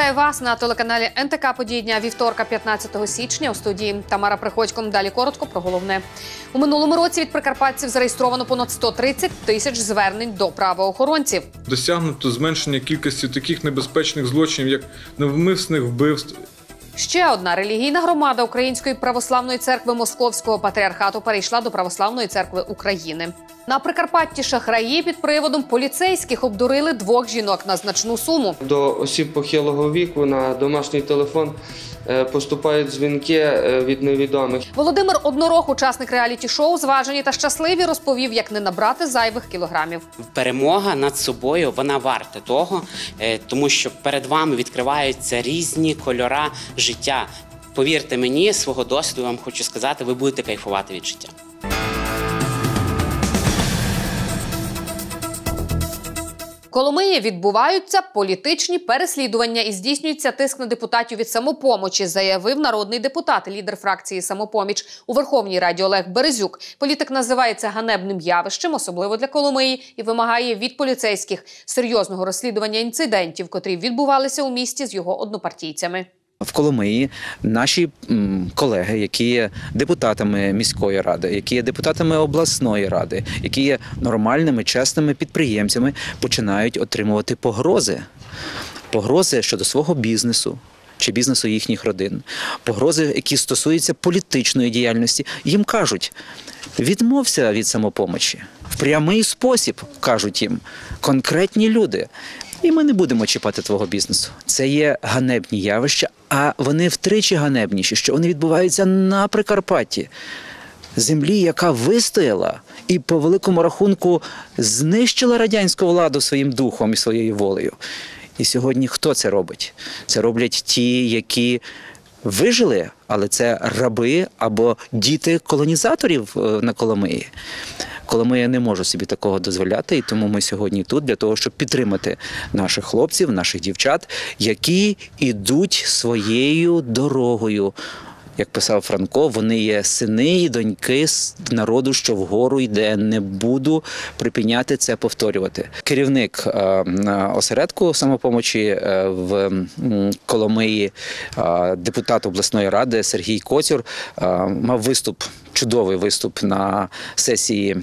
Вітаю вас на телеканалі НТК Події дня вівторка, 15 січня. У студії Тамара Приходько. Далі коротко про головне. У минулому році від прикарпатців зареєстровано понад 130 тисяч звернень до правоохоронців. Досягнуто зменшення кількості таких небезпечних злочинів, як навмисних вбивств Ще одна релігійна громада Української православної церкви Московського патріархату перейшла до Православної церкви України. На Прикарпатті шахраї під приводом поліцейських обдурили двох жінок на значну суму. До осіб похилого віку на домашній телефон поступають дзвінки е, від невідомих. Володимир Однорог, учасник реаліті-шоу Зважені та щасливі, розповів, як не набрати зайвих кілограмів. перемога над собою вона варта того, е, тому що перед вами відкриваються різні кольора життя. Повірте мені, свого досвіду вам хочу сказати, ви будете кайфувати від життя. Коломиї відбуваються політичні переслідування і здійснюється тиск на депутатів від самопомочі, заявив народний депутат, лідер фракції Самопоміч у Верховній Раді Олег Березюк. Політик називається ганебним явищем, особливо для Коломиї, і вимагає від поліцейських серйозного розслідування інцидентів, котрі відбувалися у місті з його однопартійцями. В Коломиї наші колеги, які є депутатами міської ради, які є депутатами обласної ради, які є нормальними, чесними підприємцями, починають отримувати погрози. Погрози щодо свого бізнесу. Чи бізнесу їхніх родин, погрози, які стосуються політичної діяльності, їм кажуть: відмовся від самопомочі в прямий спосіб, кажуть їм конкретні люди. І ми не будемо чіпати твого бізнесу. Це є ганебні явища, а вони втричі ганебніші, що вони відбуваються на Прикарпатті. Землі, яка вистояла і по великому рахунку знищила радянську владу своїм духом і своєю волею. І сьогодні хто це робить? Це роблять ті, які вижили, але це раби або діти колонізаторів е, на Коломиї. Коломия не може собі такого дозволяти, і тому ми сьогодні тут для того, щоб підтримати наших хлопців, наших дівчат, які ідуть своєю дорогою. Як писав Франко, вони є сини і доньки народу, що вгору йде. Не буду припиняти це повторювати. Керівник е, осередку самопомочі е, в Коломиї, е, депутат обласної ради Сергій Коцюр мав виступ. Чудовий виступ на сесії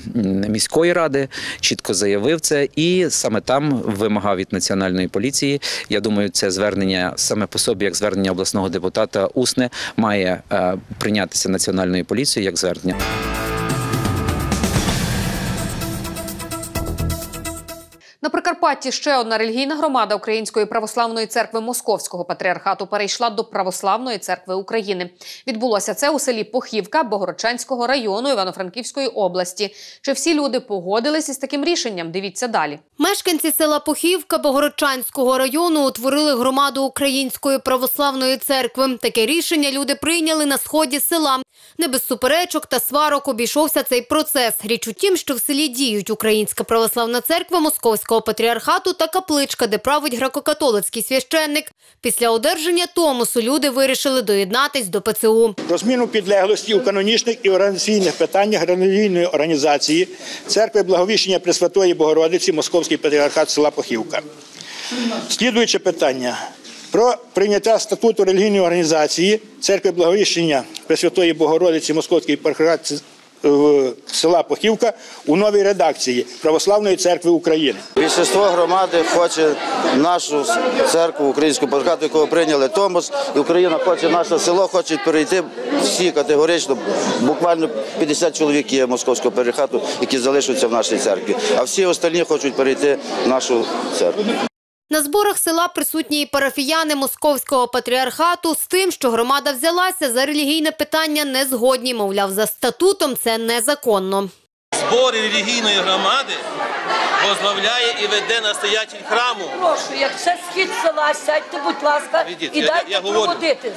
міської ради, чітко заявив це, і саме там вимагав від національної поліції. Я думаю, це звернення саме по собі, як звернення обласного депутата усне, має е, прийнятися національною поліцією як звернення. На Прикарпатті ще одна релігійна громада Української православної церкви Московського патріархату перейшла до Православної церкви України. Відбулося це у селі Похівка Богородчанського району Івано-Франківської області. Чи всі люди погодились із таким рішенням? Дивіться далі. Мешканці села Похівка Богородчанського району утворили громаду Української православної церкви. Таке рішення люди прийняли на сході села. Не без суперечок та сварок обійшовся цей процес. Річ у тім, що в селі діють Українська православна церква Московського патріархату та капличка, де править греко-католицький священник. Після одержання Томосу люди вирішили доєднатись до ПЦУ. Про зміну підлеглості у канонічних і організаційних питаннях релігійної організації Церкви Благовіщення Пресвятої Богородиці Московський патріархат села Похівка. Слідуюче питання. Про прийняття статуту релігійної організації Церкви Благовіщення Пресвятої Богородиці Московський села Похівка у новій редакції Православної церкви України. Більшість громади хоче нашу церкву українську патріархату, якого прийняли Томос, і Україна хоче наше село, хочуть перейти всі категорично. Буквально 50 чоловік є московського патріархату, які залишаться в нашій церкві. А всі остальні хочуть перейти в нашу церкву. На зборах села присутні і парафіяни Московського патріархату з тим, що громада взялася за релігійне питання не згодні. Мовляв, за статутом це незаконно. збори релігійної громади возглавляє і веде настоятель храму. Прошу, як це схід села, сядьте, будь ласка, Ідіть, і я- дайте я говорю. проводитись.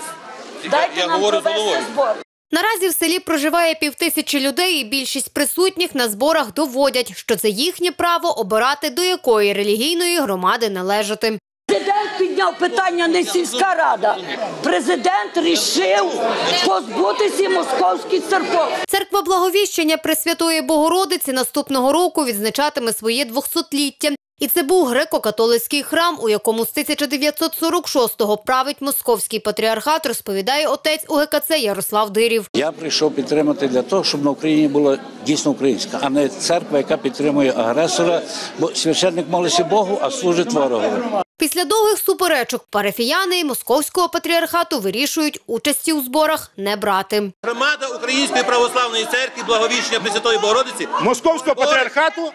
Я- Дайте я нам говорю з провести головою. збор. Наразі в селі проживає півтисячі людей, і більшість присутніх на зборах доводять, що це їхнє право обирати, до якої релігійної громади належати. Президент підняв питання не сільська рада. Президент рішив позбутися московських церков. Церква Благовіщення Пресвятої Богородиці наступного року відзначатиме своє 200-ліття. І це був греко-католицький храм, у якому з 1946-го править московський патріархат, розповідає отець УГКЦ Ярослав Дирів. Я прийшов підтримати для того, щоб на Україні була дійсно українська, а не церква, яка підтримує агресора, бо священник молиться Богу, а служить ворогові. Після довгих суперечок парафіяни московського патріархату вирішують участі у зборах не брати. Громада Української православної церкви Благовіщення Пресвятої Богородиці. Московського патріархату,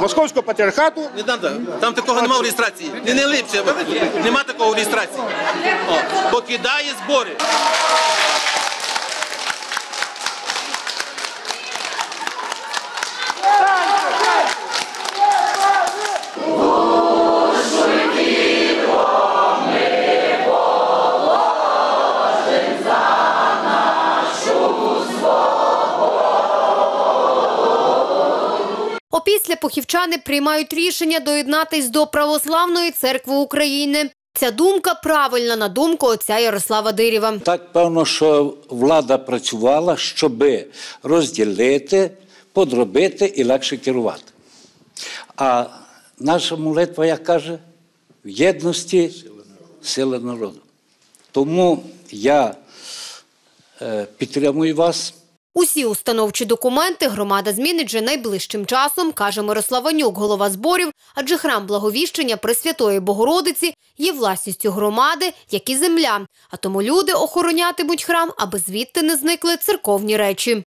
Московського патріархату Не там, там такого немає в реєстрації. Не, не липше, нема такого в реєстрації. О, покидає збори. Похівчани приймають рішення доєднатись до Православної церкви України. Ця думка правильна на думку отця Ярослава Дирєва. Так певно, що влада працювала, щоб розділити, подробити і легше керувати. А наша молитва, як каже, в єдності сила народу. Тому я е, підтримую вас. Усі установчі документи громада змінить вже найближчим часом, каже Мирослав Анюк, голова зборів, адже храм Благовіщення Пресвятої Богородиці є власністю громади, як і земля. А тому люди охоронятимуть храм, аби звідти не зникли церковні речі.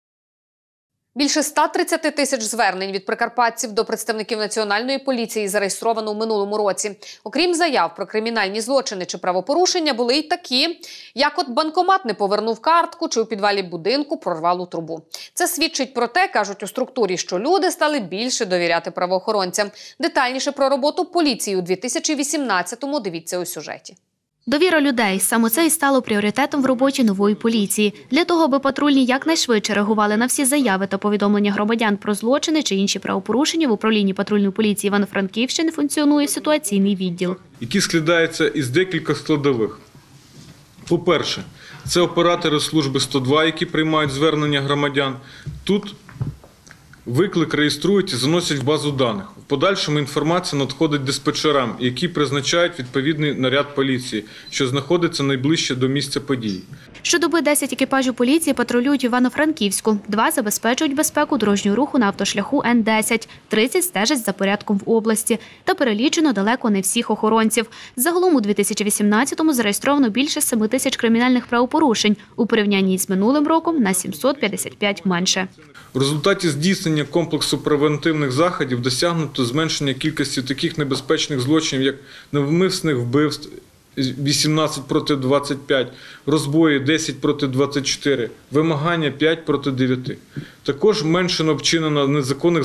Більше 130 тисяч звернень від прикарпатців до представників національної поліції зареєстровано у минулому році. Окрім заяв про кримінальні злочини чи правопорушення, були й такі, як от банкомат не повернув картку чи у підвалі будинку прорвало трубу. Це свідчить про те, кажуть у структурі, що люди стали більше довіряти правоохоронцям. Детальніше про роботу поліції у 2018-му дивіться у сюжеті. Довіра людей саме це і стало пріоритетом в роботі нової поліції. Для того, аби патрульні якнайшвидше реагували на всі заяви та повідомлення громадян про злочини чи інші правопорушення в управлінні патрульної поліції Івано-Франківщини функціонує ситуаційний відділ. які складаються із декількох складових. По-перше, це оператори служби 102, які приймають звернення громадян. Тут виклик реєструють і заносять в базу даних. В подальшому інформація надходить диспетчерам, які призначають відповідний наряд поліції, що знаходиться найближче до місця події. Щодоби 10 екіпажів поліції патрулюють Івано-Франківську, два забезпечують безпеку дорожнього руху на автошляху Н-10, 30 стежать за порядком в області. Та перелічено далеко не всіх охоронців. Загалом у 2018-му зареєстровано більше 7 тисяч кримінальних правопорушень у порівнянні з минулим роком на 755 менше. В результаті здійснення комплексу превентивних заходів досягнуто зменшення кількості таких небезпечних злочинів, як невмисних вбивств 18 проти 25, розбої 10 проти 24, вимагання 5 проти 9. Також меншено вчинено незаконних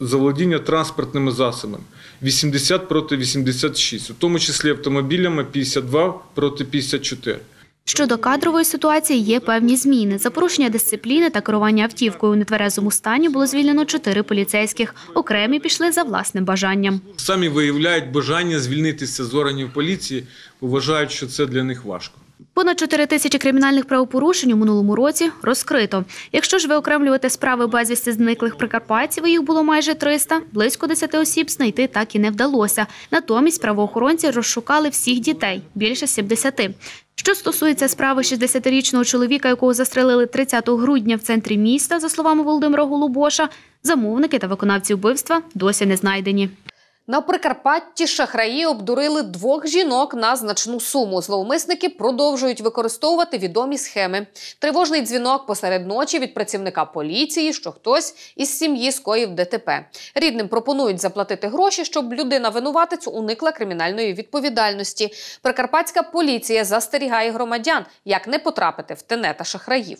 заволодіння транспортними засобами 80 проти 86, у тому числі автомобілями 52 проти 54. Щодо кадрової ситуації є певні зміни. За порушення дисципліни та керування автівкою у нетверезому стані було звільнено чотири поліцейських. Окремі пішли за власним бажанням. Самі виявляють бажання звільнитися з органів поліції, вважають, що це для них важко. Понад 4 тисячі кримінальних правопорушень у минулому році розкрито. Якщо ж виокремлювати справи безвісти зниклих прикарпатців, їх було майже 300, близько 10 осіб знайти так і не вдалося. Натомість правоохоронці розшукали всіх дітей – більше 70. Що стосується справи 60-річного чоловіка, якого застрелили 30 грудня в центрі міста, за словами Володимира Голубоша, замовники та виконавці вбивства досі не знайдені. На Прикарпатті шахраї обдурили двох жінок на значну суму. Зловмисники продовжують використовувати відомі схеми. Тривожний дзвінок посеред ночі від працівника поліції, що хтось із сім'ї скоїв ДТП. Рідним пропонують заплатити гроші, щоб людина винуватицю уникла кримінальної відповідальності. Прикарпатська поліція застерігає громадян, як не потрапити в тенета шахраїв.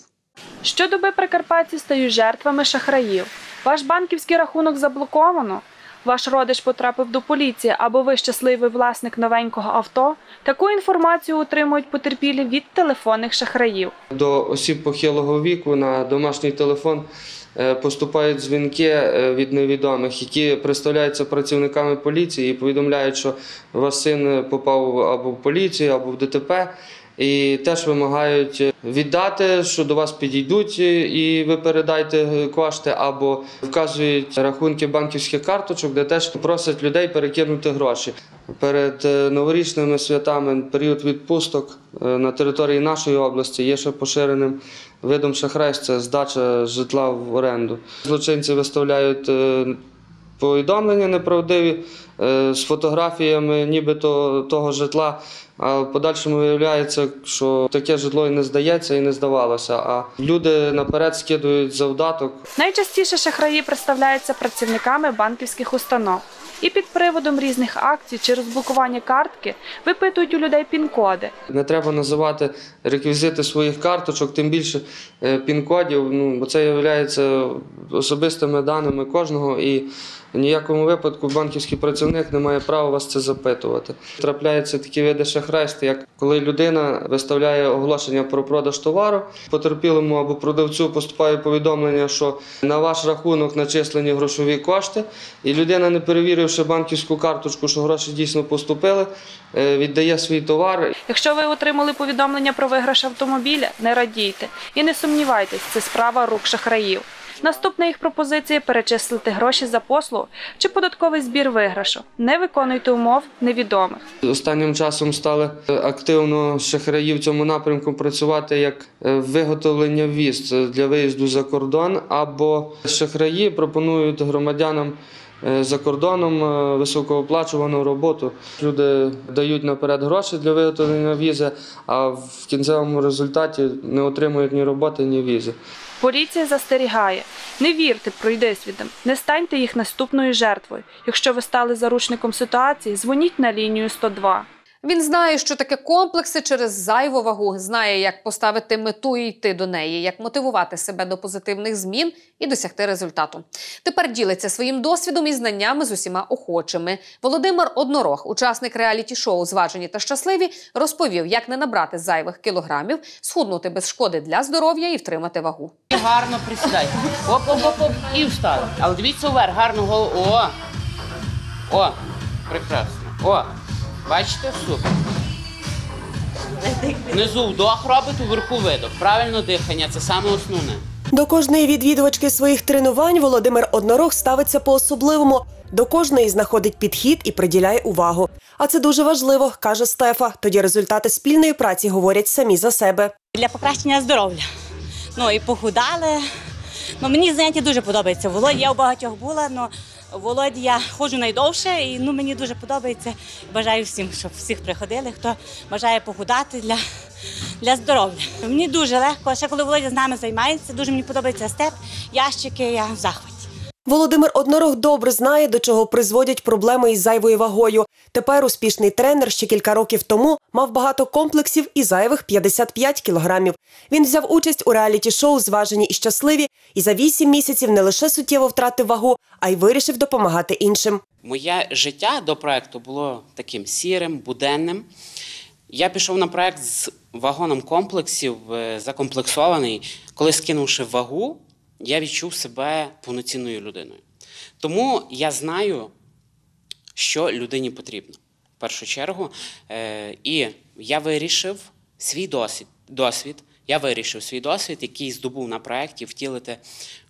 Щодоби прикарпатці стають жертвами шахраїв. Ваш банківський рахунок заблоковано. Ваш родич потрапив до поліції або ви щасливий власник новенького авто. Таку інформацію отримують потерпілі від телефонних шахраїв. До осіб похилого віку на домашній телефон е, поступають дзвінки е, від невідомих, які представляються працівниками поліції і повідомляють, що ваш син попав або в поліцію, або в ДТП. І теж вимагають віддати, що до вас підійдуть і ви передайте кошти, або вказують рахунки банківських карточок, де теж просять людей перекинути гроші. Перед е, новорічними святами період відпусток е, на території нашої області є ще поширеним видом шахрайств – це здача житла в оренду. Злочинці виставляють е, повідомлення неправдиві е, з фотографіями нібито того житла. А в подальшому виявляється, що таке житло і не здається, і не здавалося. А люди наперед скидують завдаток. Найчастіше шахраї представляються працівниками банківських установ. І під приводом різних акцій чи розблокування картки випитують у людей пін-коди. Не треба називати реквізити своїх карточок, тим більше е, пін-кодів, ну, бо це є особистими даними кожного і в ніякому випадку банківський працівник не має права вас це запитувати. Трапляються такі види шахрайства, як коли людина виставляє оголошення про продаж товару, потерпілому або продавцю поступає повідомлення, що на ваш рахунок начислені грошові кошти, і людина, не перевіривши банківську карточку, що гроші дійсно поступили, е, віддає свій товар. Якщо ви отримали повідомлення про виграш автомобіля, не радійте і не сумнівайтесь, це справа рук шахраїв. Наступна їх пропозиція перечислити гроші за послугу чи податковий збір виграшу. Не виконуйте умов невідомих. Останнім часом стали е, активно шахраї в цьому напрямку працювати як е, виготовлення віз для виїзду за кордон, або шахраї пропонують громадянам. е, За кордоном е, високооплачувану роботу люди дають наперед гроші для виготовлення візи, а в кінцевому результаті не отримують ні роботи, ні візи. Поліція застерігає: не вірте пройдисвідам, не станьте їх наступною жертвою. Якщо ви стали заручником ситуації, дзвоніть на лінію 102. Він знає, що таке комплекси через зайву вагу, знає, як поставити мету і йти до неї, як мотивувати себе до позитивних змін і досягти результату. Тепер ділиться своїм досвідом і знаннями з усіма охочими. Володимир Однорог, учасник реаліті-шоу Зважені та щасливі, розповів, як не набрати зайвих кілограмів, схуднути без шкоди для здоров'я і втримати вагу. Гарно присідайте. Оп, оп, оп, оп, і встали. Але дивіться вверх, гарно голову. О! О! Прекрасно. О! Бачите, супер. Внизу вдох робите, вверху видох. Правильно дихання це саме основне. До кожної відвідувачки своїх тренувань Володимир Однорог ставиться по-особливому. До кожної знаходить підхід і приділяє увагу. А це дуже важливо, каже Стефа. Тоді результати спільної праці говорять самі за себе. для покращення здоров'я. Ну і похудали. Ну, мені заняття дуже подобається. Володя, я у багатьох була, але Володі я ходжу найдовше і ну, мені дуже подобається. Бажаю всім, щоб всіх приходили, хто бажає похудати для, для здоров'я. Мені дуже легко. Ще коли Володя з нами займається, дуже мені подобається степ, ящики, я в захваті. Володимир Однорог добре знає, до чого призводять проблеми із зайвою вагою. Тепер успішний тренер ще кілька років тому мав багато комплексів і зайвих 55 кілограмів. Він взяв участь у реаліті-шоу Зважені і щасливі і за 8 місяців не лише суттєво втратив вагу, а й вирішив допомагати іншим. Моє життя до проекту було таким сірим, буденним. Я пішов на проект з вагоном комплексів, е, закомплексований. Коли скинувши вагу, я відчув себе повноцінною людиною. Тому я знаю, що людині потрібно в першу чергу. Е, І я вирішив свій досвід, досвід. Я вирішив свій досвід, який здобув на проєкті, втілити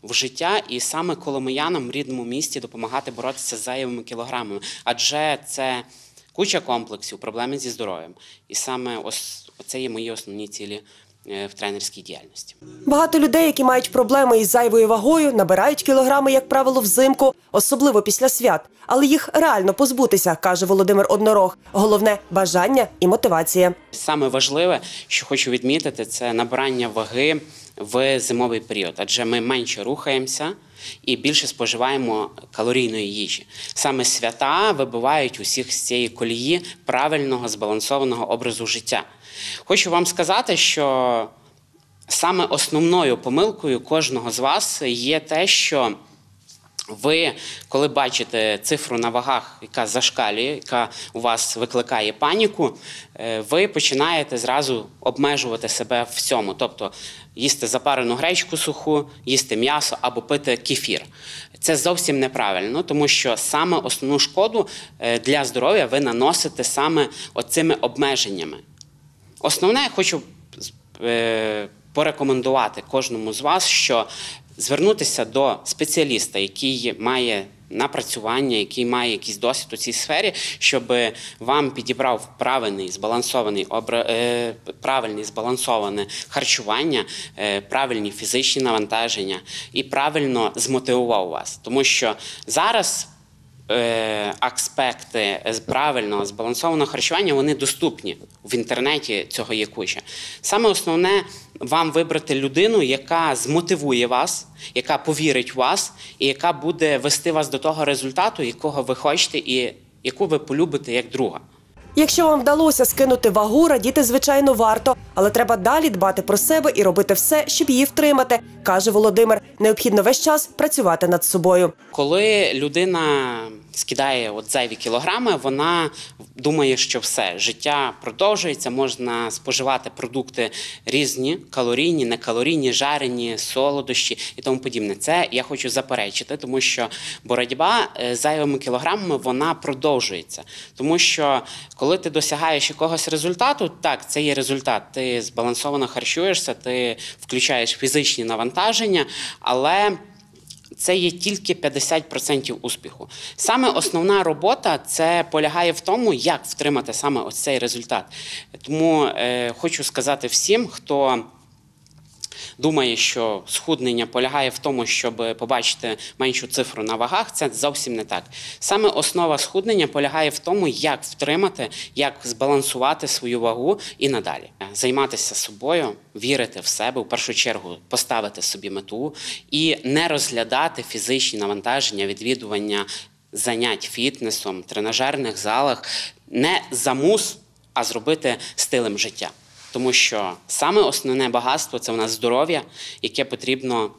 в життя і саме коломиянам в рідному місті допомагати боротися з зайвими кілограмами. Адже це куча комплексів, проблеми зі здоров'ям. І саме ось це є мої основні цілі в тренерській діяльності. Багато людей, які мають проблеми із зайвою вагою, набирають кілограми, як правило, взимку, особливо після свят. Але їх реально позбутися, каже Володимир Однорог. Головне бажання і мотивація. Саме важливе, що хочу відмітити, це набирання ваги в зимовий період, адже ми менше рухаємося і більше споживаємо калорійної їжі. Саме свята вибивають усіх з цієї колії правильного збалансованого образу життя. Хочу вам сказати, що саме основною помилкою кожного з вас є те, що ви, коли бачите цифру на вагах, яка зашкалює, яка у вас викликає паніку, е, ви починаєте зразу обмежувати себе в цьому. Тобто їсти запарену гречку суху, їсти м'ясо або пити кефір. Це зовсім неправильно, тому що саме основну шкоду е, для здоров'я ви наносите саме оцими обмеженнями. Основне, я хочу е, порекомендувати кожному з вас, що звернутися до спеціаліста, який має напрацювання, який має якийсь досвід у цій сфері, щоб вам підібрав правильний збалансований е, правильний збалансоване харчування, е, правильні фізичні навантаження і правильно змотивував вас. Тому що зараз е, аспекти правильного збалансованого харчування вони доступні в інтернеті. Цього є куча. Саме основне вам вибрати людину, яка змотивує вас, яка повірить в вас, і яка буде вести вас до того результату, якого ви хочете, і яку ви полюбите як друга. Якщо вам вдалося скинути вагу, радіти звичайно варто, але треба далі дбати про себе і робити все, щоб її втримати, каже Володимир. Необхідно весь час працювати над собою. Коли людина скидає от зайві кілограми, вона думає, що все життя продовжується, можна споживати продукти різні, калорійні, некалорійні, жарені, солодощі і тому подібне. Це я хочу заперечити, тому що боротьба е, з зайвими кілограмами вона продовжується. Тому що коли ти досягаєш якогось результату, так це є результат. Ти збалансовано харчуєшся, ти включаєш фізичні навантаження, але це є тільки 50% успіху. Саме основна робота це полягає в тому, як втримати саме ось цей результат. Тому е, хочу сказати всім, хто думає, що схуднення полягає в тому, щоб побачити меншу цифру на вагах, це зовсім не так. Саме основа схуднення полягає в тому, як втримати, як збалансувати свою вагу і надалі. Займатися собою, вірити в себе, в першу чергу поставити собі мету і не розглядати фізичні навантаження, відвідування занять фітнесом, тренажерних залах не за мус, а зробити стилем життя. Тому що саме основне багатство це у нас здоров'я, яке потрібно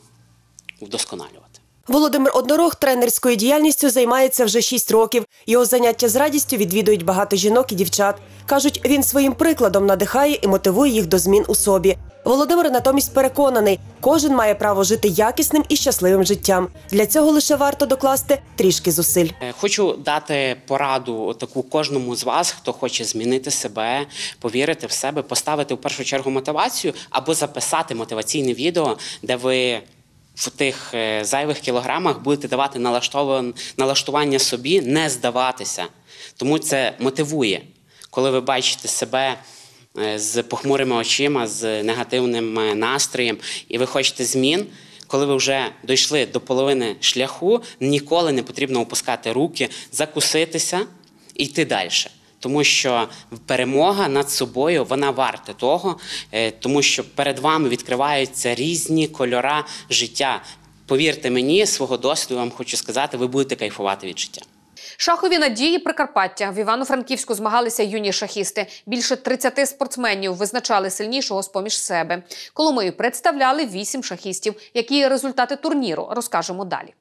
вдосконалювати. Володимир Однорог тренерською діяльністю займається вже 6 років. Його заняття з радістю відвідують багато жінок і дівчат. Кажуть, він своїм прикладом надихає і мотивує їх до змін у собі. Володимир натомість переконаний, кожен має право жити якісним і щасливим життям. Для цього лише варто докласти трішки зусиль. Е, Хочу дати пораду таку кожному з вас, хто хоче змінити себе, повірити в себе, поставити в першу чергу мотивацію або записати мотиваційне відео, де ви в тих е, зайвих кілограмах будете давати налаштування собі, не здаватися. Тому це мотивує, коли ви бачите себе. е, З похмурими очима, з негативним е, настроєм, і ви хочете змін, коли ви вже дійшли до половини шляху, ніколи не потрібно опускати руки, закуситися і йти далі. Тому що перемога над собою вона варта того, е, тому що перед вами відкриваються різні кольора життя. Повірте мені, свого досвіду вам хочу сказати, ви будете кайфувати від життя. Шахові надії Прикарпаття в Івано-Франківську змагалися юні шахісти. Більше 30 спортсменів визначали сильнішого з поміж себе. Коломию представляли 8 шахістів. Які результати турніру розкажемо далі.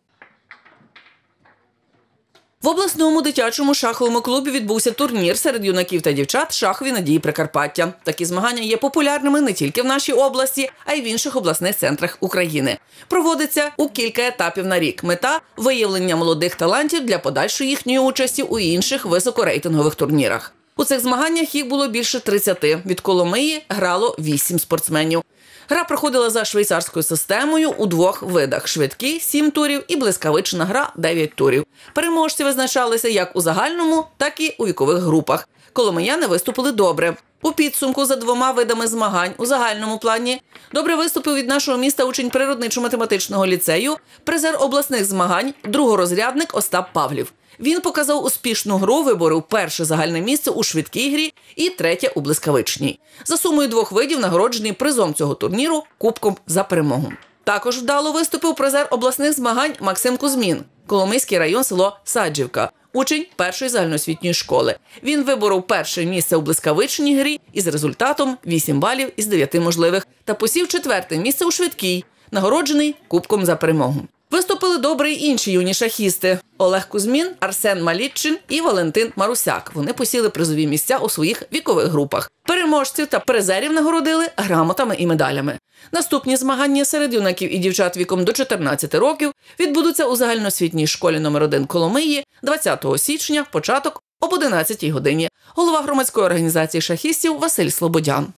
В обласному дитячому шаховому клубі відбувся турнір серед юнаків та дівчат шахові надії Прикарпаття. Такі змагання є популярними не тільки в нашій області, а й в інших обласних центрах України. Проводиться у кілька етапів на рік. Мета виявлення молодих талантів для подальшої їхньої участі у інших високорейтингових турнірах. У цих змаганнях їх було більше 30. Від Коломиї грало 8 спортсменів. Гра проходила за швейцарською системою у двох видах: швидкі 7 турів і блискавична гра 9 турів. Переможці визначалися як у загальному, так і у вікових групах. Коломияни виступили добре. У підсумку за двома видами змагань у загальному плані добре виступив від нашого міста учень природничо-математичного ліцею, призер обласних змагань, другорозрядник Остап Павлів. Він показав успішну гру, виборив перше загальне місце у швидкій грі і третє у блискавичній. За сумою двох видів нагороджений призом цього турніру кубком за перемогу. Також вдало виступив призер обласних змагань Максим Кузьмін, Коломийський район, село Саджівка. Учень першої загальноосвітньої школи. Він виборов перше місце у блискавичній грі із результатом 8 балів із 9 можливих та посів четверте місце у швидкій, нагороджений кубком за перемогу. Виступили добре й інші юні шахісти: Олег Кузьмін, Арсен Малітчин і Валентин Марусяк. Вони посіли призові місця у своїх вікових групах. Переможців та призерів нагородили грамотами і медалями. Наступні змагання серед юнаків і дівчат віком до 14 років відбудуться у загальноосвітній школі номер 1 Коломиї 20 січня, початок об 11 годині. Голова громадської організації шахістів Василь Слободян.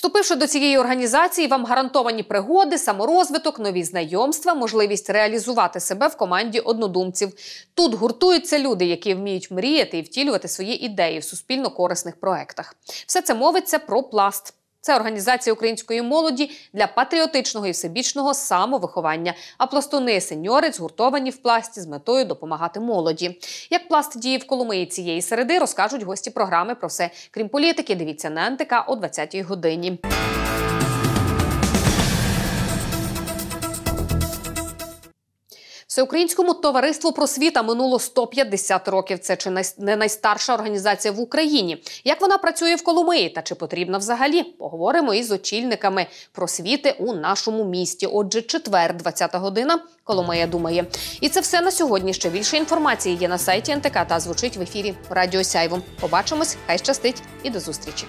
Вступивши до цієї організації, вам гарантовані пригоди, саморозвиток, нові знайомства, можливість реалізувати себе в команді однодумців. Тут гуртуються люди, які вміють мріяти і втілювати свої ідеї в суспільно корисних проектах. Все це мовиться про пласт. Це організація української молоді для патріотичного і всебічного самовиховання. А пластуни сеньори згуртовані в пласті з метою допомагати молоді. Як пласт діє в Коломиї цієї середи, розкажуть гості програми про все. Крім політики, дивіться на НТК о 20-й годині. Всеукраїнському товариству просвіта минуло 150 років. Це чи не найстарша організація в Україні? Як вона працює в Коломиї та чи потрібна взагалі? Поговоримо із очільниками просвіти у нашому місті. Отже, четвер, 20 година. Коломия думає. І це все на сьогодні. Ще більше інформації є на сайті НТК та звучить в ефірі Радіо Сяйво. Побачимось, хай щастить і до зустрічі.